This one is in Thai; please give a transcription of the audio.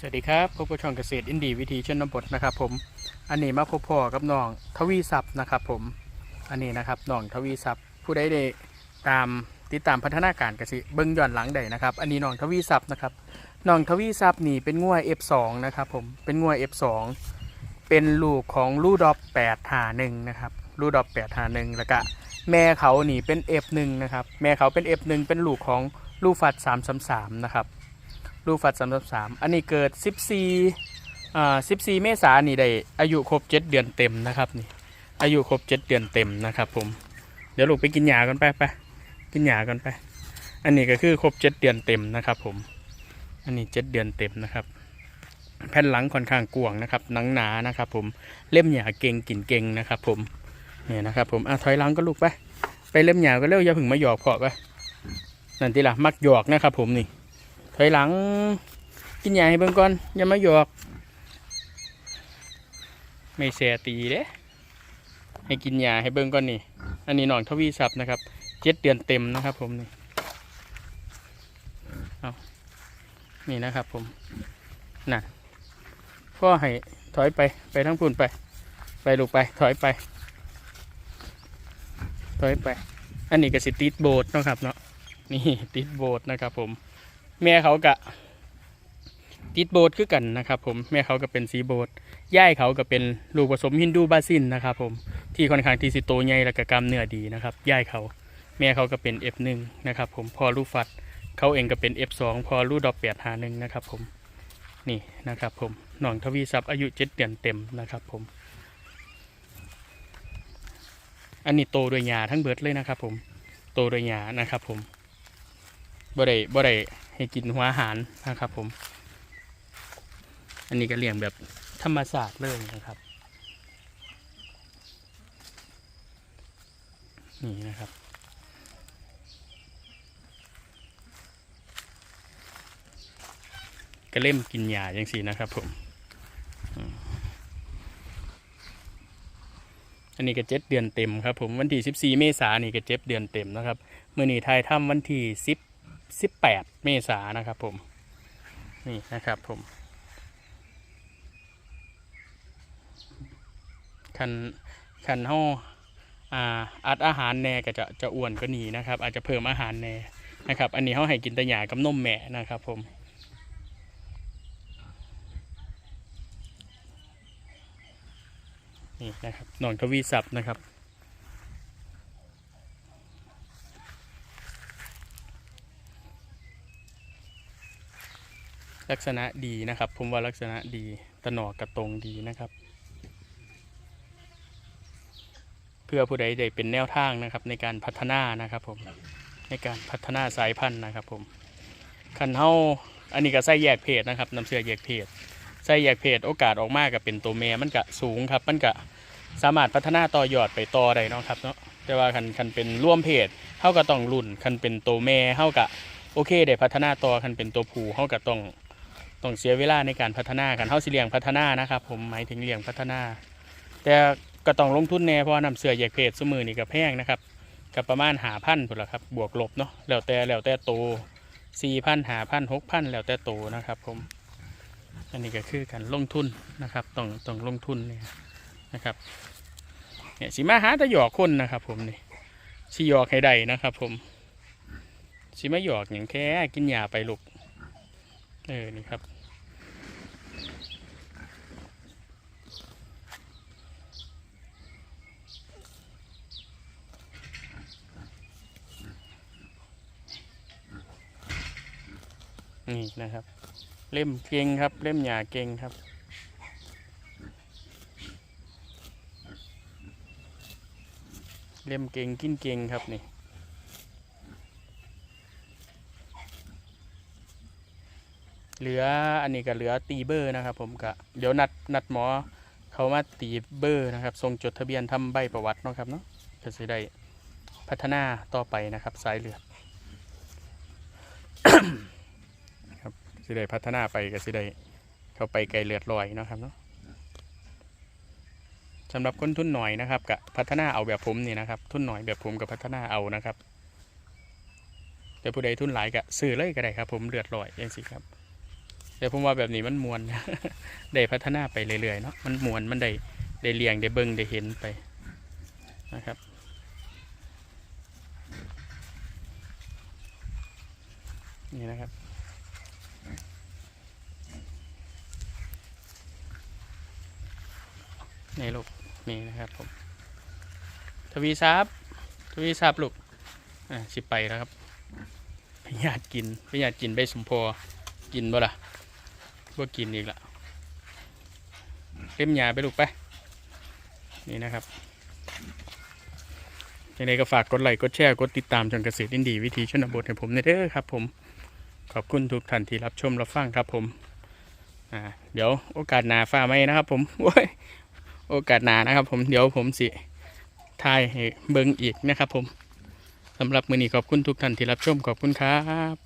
สวัสดีครับพบกับช่องเกษตรอินดีวิธีชนบทนะครับ ผม อันนี้มาพบพ่อกับน้องทวีศัพท์นะครับ ผม อันนี้นะครับน้องทวีศัพท์ผู้ใดได้ตามติดตามพัฒนาการเกษตรเบิ้งย้อนหลังใดนะครับ อันนี้น้องทวีศัพท์นะครับน้องทวีศัพท์นี่เป็นงัว F2 นะครับผมเป็นงัว F2 เป็นลูกของลูดอป8หา1นะครับลูดอป8หา1แล้วก็แม่เขานี่เป็น F1 นะครับแม่เขาเป็น F1 เป็นลูกของลูฟัด333นะครับ ลูกฟัดสามสามอันนี้เกิด14อ่า14เมษายนนี่ได้อายุครบ7เดือนเต็มนะครับนี่อายุครบ7เดือนเต็มนะครับผมเดี๋ยวลูกไปกินยากันไปไปกินยากันไป อันนี้ก็คือครบ7เดือนเต็มนะครับผมอันนี้7เดือนเต็มนะครับ แผ่นหลังค่อนข้างกว้างนะครับหนังหนานะครับผมเล่มหยาเก่งกินเก่งนะครับผมเนี่ยนะครับผมอะถอยหลังก็ลูกไปไปเล่มหยาก็เร็วอย่าพึ่งมาหยอกพอไปนั่นทีละมักหยอกนะครับผมนี่ ถอยหลัง กินยาให้เบิ่งก่อน อย่ามาหยอก ไม่แสตีเด้ให้กินยาให้เบิ่งก่อนนี่ อันนี้หนองทวีศัพท์นะครับ เจ็ดเดือนเต็มนะครับผมนี่เอานี่นะครับผมน่ะพ่อให้ถอยไปไปทั้งพุ่นไป ไปลูกไป ถอยไป ถอยไป อันนี้ก็สิติดโบสถ์เนะครับเนาะนี่ติดโบสถ์นะครับผม แม่เขากะติดโบสคือกันนะครับ ผมแม่เขาก็เป็นสีโบสย่ายเขาก็เป็นลูกผสมฮินดูบาซินนะครับ ผมที่ค่อนข้างที่สิโตใหญ่และกกล้ามเนื้อดีนะครับย่ายเขา แม่เขาก็เป็น F1 นะครับ ผมพอลูกฟัดเขาเองก็เป็น F2 พอลูกดอกแปดหาหนึ่งนะครับ ผมนี่นะครับ ผมหน่องทวีทรัพย์อายุเจ็ดเดือนเต็มนะครับ ผม อันนี้โตโดยยาทั้งเบิดเลยนะครับ ผมโตโดยยานะครับ ผมบ่ได้บ่ได้ ให้กินหัวอาหารนะครับผม อันนี้ก็เลี้ยงแบบธรรมศาสตร์เลยนะครับนี่นะครับ ก็เล่มกินยาอย่างสีนะครับผม อันนี้ก็เจ็ดเดือนเต็มครับผมวันที่สิบสี่เมษายนนี่ก็เจ็ดเดือนเต็มนะครับ เมื่อนี้ไทยทำวันที่สิบ 18 เมษายนนะครับผม นี่นะครับผม คันคันห้ออ่าอัดอาหารแน่ก็จะจะอ้วนก็หนีนะครับ อาจจะเพิ่มอาหารแน่นะครับ อันนี้เขาให้กินแตะหยากับนมแม่นะครับผมนี่นะครับหนองทวีศัพท์นะครับ ลักษณะดีนะครับ ผมว่าลักษณะดีตะหนอกกระตรงดีนะครับ เพื่อผู้ใดได้เป็นแนวทางนะครับ ในการพัฒนานะครับผมในการพัฒนาสายพันธุ์นะครับผมคันเฮาอันนี้ก็ใส่แยกเพศนะครับนำเสื้อแยกเพศใส่แยกเพศโอกาสออกมากับเป็นตัวแม่มันก็สูงครับ มันก็สามารถพัฒนาต่อยอดไปต่อได้นะครับเนาะแต่ว่าคันคันเป็นร่วมเพศเฮาก็ต้องรุ่นคันเป็นตัวแม่เฮาก็โอเคได้พัฒนาต่อคันเป็นตัวผู้เฮาก็ต้อง ต้องเสียเวลาในการพัฒนากันเท่าสิเลียงพัฒนานะครับ ผมหมายถึงเลียงพัฒนา แต่ก็ต้องลงทุนแน่เพราะว่านำเสือแยกเพศสมือนี่ก็แพงนะครับกับประมาณหาพันพุ่นละครับบวกลบเนาะแล้วแต่แล้วแต่โตสี่พันหาพันหกพันแล้วแต่โตนะครับผมอันนี้ก็คือการลงทุนนะครับต้องต้องลงทุนเนี่ยนะครับเนี่ยสีมาหาต่หยอกคนนะครับ ผมนี่สีหยอกให้ได้นะครับ ผมสีมาหยอกอย่างแค่กินยาไปลูก เออนี่ครับ นี่นะครับ เล่มเก่งครับ เล่มหยาเก่งครับเล่มเก่งกินเก่งครับนี่ เหลืออันนี้ก็เหลือตีเบอร์นะครับ ผมก็เดี๋ยวนัดนัดหมอเขามาตีเบอร์นะครับส่งจดทะเบียนทำใบประวัติเนาะครับเนาะก็จะได้พัฒนาต่อไปนะครับสายเลือดครับจะได้พัฒนาไปก็จะได้เข้าไปไกลเลือดลอยนะครับเนาะสำหรับคนทุนหน่อยนะครับกับพัฒนาเอาแบบผมนี่นะครับ ทุนหน่อยแบบผมกับพัฒนาเอานะครับแต่ผู้ใดทุนหลายก็ซื้อเลยก็ได้ครับ ผมเลือดลอยอย่างสิครับ แต่ผมว่าแบบนี้มันมวน ได้พัฒนาไปเรื่อยๆเนาะมันมวนมันได้ได้เลี้ยงได้เบิ่งได้เห็นไปนะครับนี่นะครับ ในลูกนี่นะครับผมทวีทรัพย์ทวีทรัพย์ลูกอ่าสิไปแล้วครับพยาธิกินพยาธิกินใบสมพอกินบ่ล่ะ บ่กินอีกละเล่มยาไปลูกไป นี่นะครับยังไงก็ฝากกดไลค์กดแชร์ กดติดตามจนเกษตรอินดีวิธีชนบทให้ผมในเด้อครับ ผมขอบคุณทุกท่านที่รับชมรับฟังครับผมอ่าเดี๋ยวโอกาสหนาฟ้าไหมนะครับผมโอ้ยโอกาสหนานะครับ ผมเดี๋ยวผมสิทายให้เบิ่งอีกนะครับ ผมสำหรับมือนี้ขอบคุณทุกท่านที่รับชมขอบคุณครับ